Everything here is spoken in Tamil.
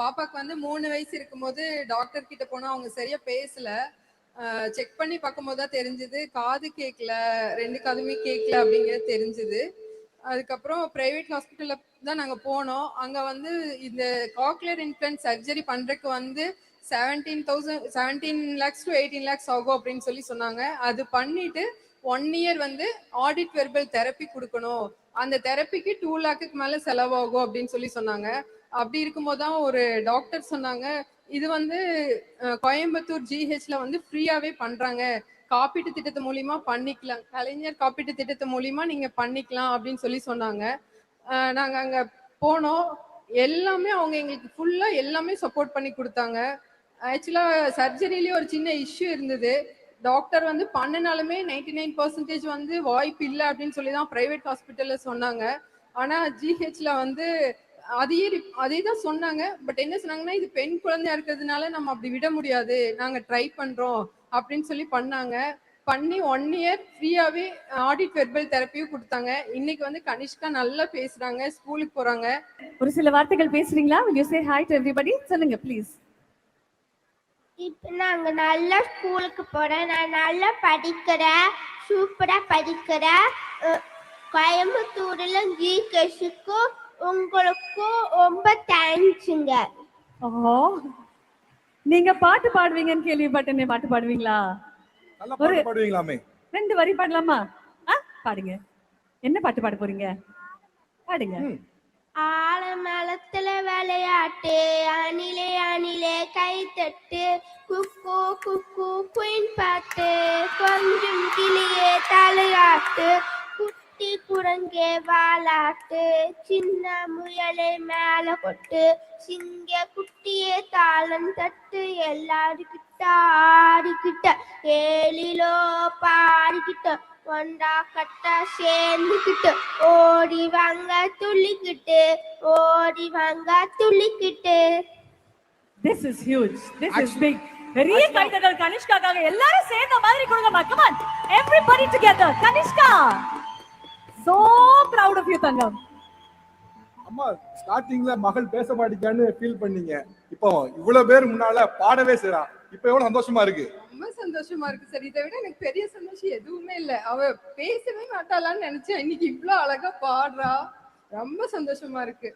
பாப்பாக்கு வந்து மூணு வயசு இருக்கும்போது டாக்டர் கிட்ட போனா அவங்க சரியா பேசல. செக் பண்ணி பார்க்கும்போது தான் தெரிஞ்சது. காது கேட்கல ரெண்டு காதுமே கேட்கல அப்படிங்கிறது தெரிஞ்சது. அதுக்கப்புறம் பிரைவேட் ஹாஸ்பிட்டல்ல தான் நாங்க போனோம். அங்க வந்து இந்த காக்லியர் இம்ப்ளான்ட் சர்ஜரி பண்றதுக்கு வந்து seventeen thousand seventeen lakhs to eighteen lakhs ஆகும் அப்படின்னு சொல்லி சொன்னாங்க. அது பண்ணிட்டு ஒன் இயர் வந்து ஆடிட் வெர்பல் தெரப்பி கொடுக்கணும். அந்த தெரப்பிக்கு டூ லேக்குக்கு மேல செலவாகும் அப்படின்னு சொல்லி சொன்னாங்க. அப்படி இருக்கும்போது தான் ஒரு டாக்டர் சொன்னாங்க இது வந்து கோயம்புத்தூர் ஜிஹெச்ல வந்து ஃப்ரீயாவே பண்றாங்க. காப்பீட்டு திட்டத்து மூலியமா பண்ணிக்கலாம். கலைஞர் காப்பீட்டு திட்டத்து மூலியமா நீங்க பண்ணிக்கலாம் அப்படின்னு சொல்லி சொன்னாங்க. நாங்க அங்க போனோம். எல்லாமே அவங்க எங்களுக்கு ஃபுல்லா எல்லாமே சப்போர்ட் பண்ணி கொடுத்தாங்க. ஆக்சுவலா சர்ஜரிலேயே ஒரு சின்ன இஷ்யூ இருந்தது. டாக்டர் வந்து பண்ணினாலுமே நைன்டி நைன் பர்சன்டேஜ் வந்து வாய்ப்பு இல்லை அப்படின்னு சொல்லி தான் ப்ரைவேட் ஹாஸ்பிட்டல்ல சொன்னாங்க. ஆனா ஜிஹெச்ல வந்து அதையே ரிப்- அதே தான் சொன்னாங்க. பட் என்ன சொன்னாங்கன்னா இது பெண் குழந்தையா இருக்கிறதுனால நம்ம அப்படி விட முடியாது. நாங்க ட்ரை பண்றோம் அப்படின்னு சொல்லி பண்ணாங்க. பண்ணி ஒன் இயர் ஃப்ரீயாவே ஆடிட் வெர்பல் தெரப்பியும் கொடுத்தாங்க. இன்னைக்கு வந்து கனிஷ்கா நல்லா பேசுறாங்க ஸ்கூலுக்கு போறாங்க. ஒரு சில வார்த்தைகள் பேசுறீங்களா? Will you say hi to everybody? சொல்லுங்க ப்ளீஸ் இப்போ நாங்க நல்லா ஸ்கூலுக்கு போறேன். நான் நல்லா படிக்கிறேன். சூப்பரா படிக்கிறேன். கோயம்புத்தூர்ல ஜிகேஷுக்கும் உங்களுக்கும் ரொம்ப தேங்க்ஸுங்க ஓ நீங்க பாட்டு பாடுவீங்கன்னு கேள்விப்பட்டேனே பாட்டு பாடுவீங்களா? நல்லா பாட்டு பாடுவீங்களாமே. ரெண்டு வரி பாடலாமா? ஆ பாடுங்க. என்ன பாட்டு பாட போறீங்க? பாடுங்க. ஆலமரத்துல விளையாட்டு அணிலே அணிலே கை தட்டு குக்கு குக்கு குயின் பாட்டு கொஞ்சம் கிளியே தலையாட்டு குட்டி குரங்கே வாலாட்டு சின்ன முயலை மேல கொட்டு சிங்க குட்டியே தாளம் தட்டு எல்லாருக்கிட்ட ஆடிக்கிட்ட ஏழிலோ பாடிக்கிட்ட ஒண்டா கட்டா சேர்ந்துக்கிட்டு ஓடி வாங்க துள்ளிக்கிட்டு ஓடி வாங்க துள்ளிக்கிட்டு. This is huge. This is big. பெரிய கைதட்டல் கனிஷ்காக்காக எல்லாரும் சேர்ந்த மாதிரி come on. Everybody together. Kanishka! You தங்கம். அம்மா ஸ்டார்டிங்ல மகள் பேச மாட்டேங்கான்னு ஃபீல் பண்ணீங்க. இப்போ இவ்வளவு பேர் முன்னால பாடவே செய்றா. இப்போ எவ்வளவு சந்தோஷமா இருக்கு? ரொம்ப சந்தோஷமா இருக்கு சார். இதை விட எனக்கு பெரிய சந்தோஷம் எதுவுமே இல்ல. அவ பேசவே மாட்டாளான்னு நினைச்சேன். இன்னைக்கு இவ்ளோ அழகா பாடுறா. ரொம்ப சந்தோஷமா இருக்கு.